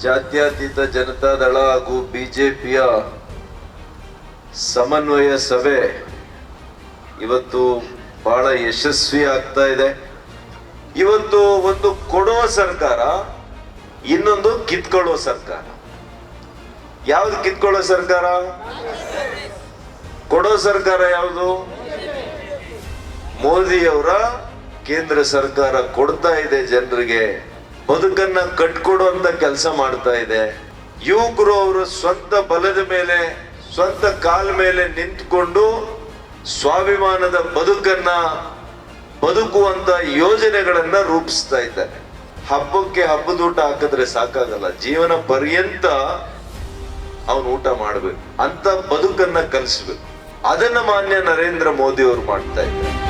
ಜಾತ್ಯತೀತ ಜನತಾ ದಳ ಹಾಗೂ ಬಿಜೆಪಿಯ ಸಮನ್ವಯ ಸಭೆ ಇವತ್ತು ಬಹಳ ಯಶಸ್ವಿ ಆಗ್ತಾ ಇದೆ. ಇವತ್ತು ಒಂದು ಕೊಡೋ ಸರ್ಕಾರ, ಇನ್ನೊಂದು ಕಿತ್ಕೊಳ್ಳೋ ಸರ್ಕಾರ. ಯಾವ್ದು ಕಿತ್ಕೊಳ್ಳೋ ಸರ್ಕಾರ? ಕೊಡೋ ಸರ್ಕಾರ ಯಾವುದು? ಮೋದಿಯವರ ಕೇಂದ್ರ ಸರ್ಕಾರ ಕೊಡ್ತಾ ಇದೆ ಜನರಿಗೆ. ಬದುಕನ್ನ ಕಟ್ಕೊಡುವಂತ ಕೆಲಸ ಮಾಡ್ತಾ ಇದೆ. ಯುವಕರು ಅವರು ಸ್ವಂತ ಬಲದ ಮೇಲೆ, ಸ್ವಂತ ಕಾಲ ಮೇಲೆ ನಿಂತ್ಕೊಂಡು ಸ್ವಾಭಿಮಾನದ ಬದುಕನ್ನ ಬದುಕುವಂತ ಯೋಜನೆಗಳನ್ನ ರೂಪಿಸ್ತಾ ಇದ್ದಾರೆ. ಹಬ್ಬಕ್ಕೆ ಹಬ್ಬದ ಊಟ ಹಾಕಿದ್ರೆ ಸಾಕಾಗಲ್ಲ. ಜೀವನ ಪರ್ಯಂತ ಅವನು ಊಟ ಮಾಡ್ಬೇಕು. ಅಂತ ಬದುಕನ್ನ ಕಲಿಸ್ಬೇಕು. ಅದನ್ನ ಮಾನ್ಯ ನರೇಂದ್ರ ಮೋದಿ ಅವರು ಮಾಡ್ತಾ ಇದ್ದಾರೆ.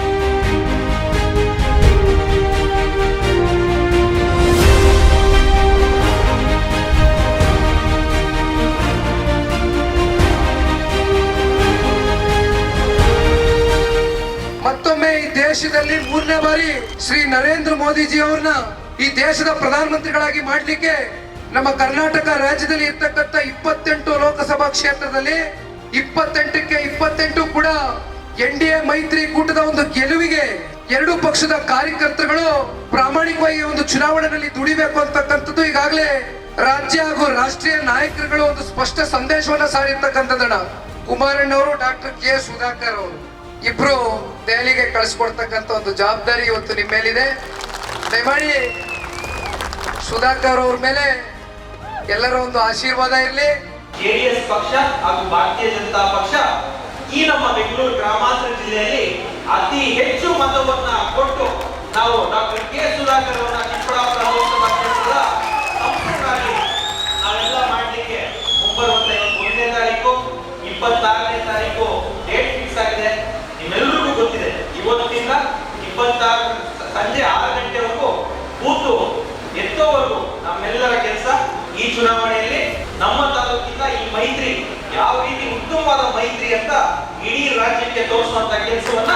ದೇಶದಲ್ಲಿ ಮೂರನೇ ಬಾರಿ ಶ್ರೀ ನರೇಂದ್ರ ಮೋದಿಜಿ ಅವ್ರನ್ನ ಈ ದೇಶದ ಪ್ರಧಾನಮಂತ್ರಿಗಳಾಗಿ ಮಾಡಲಿಕ್ಕೆ ನಮ್ಮ ಕರ್ನಾಟಕ ರಾಜ್ಯದಲ್ಲಿ ಇರ್ತಕ್ಕಂಥ ಇಪ್ಪತ್ತೆಂಟು ಲೋಕಸಭಾ ಕ್ಷೇತ್ರದಲ್ಲಿ ಇಪ್ಪತ್ತೆಂಟಕ್ಕೆ ಇಪ್ಪತ್ತೆಂಟು ಕೂಡ ಎನ್ ಡಿ ಎ ಮೈತ್ರಿ ಕೂಟದ ಒಂದು ಗೆಲುವಿಗೆ ಎರಡು ಪಕ್ಷದ ಕಾರ್ಯಕರ್ತರುಗಳು ಪ್ರಾಮಾಣಿಕವಾಗಿ ಒಂದು ಚುನಾವಣೆಯಲ್ಲಿ ದುಡಿಬೇಕು ಅಂತಕ್ಕಂಥದ್ದು ಈಗಾಗಲೇ ರಾಜ್ಯ ಹಾಗೂ ರಾಷ್ಟ್ರೀಯ ನಾಯಕರುಗಳು ಒಂದು ಸ್ಪಷ್ಟ ಸಂದೇಶವನ್ನ ಸಾರಿರ್ತಕ್ಕಂಥದ್ದಣ್ಣ. ಕುಮಾರಣ್ಣವರು ಡಾಕ್ಟರ್ ಕೆ ಸುಧಾಕರ್ ಅವರು. ಇಬ್ರು ದೆಹಲಿಗೆ ಕಳಿಸ್ಕೊಡ್ತಕ್ಕಂಥ ಒಂದು ಜವಾಬ್ದಾರಿ ಇವತ್ತು ನಿಮ್ಮ ಮೇಲಿದೆ. ದಯಮಾಡಿ ಸುಧಾಕರ್ ಅವ್ರ ಮೇಲೆ ಎಲ್ಲರ ಒಂದು ಆಶೀರ್ವಾದ ಇರಲಿ. ಜೆಡಿಎಸ್ ಪಕ್ಷ ಹಾಗೂ ಭಾರತೀಯ ಜನತಾ ಪಕ್ಷ ಈ ನಮ್ಮ ಬೆಂಗಳೂರು ಗ್ರಾಮಾಂತರ ಜಿಲ್ಲೆಯಲ್ಲಿ ಅತಿ ಹೆಚ್ಚು ಮತವನ್ನ ಕೊಟ್ಟು ಚುನಾವಣೆಯಲ್ಲಿ ನಮ್ಮ ತಾಲೂಕಿನ ಈ ಮೈತ್ರಿ ಯಾವ ರೀತಿ ಉತ್ತಮವಾದ ಮೈತ್ರಿ ಅಂತ ಇಡೀ ರಾಜ್ಯಕ್ಕೆ ತೋರಿಸುವಂತ ಕೆಲಸವನ್ನ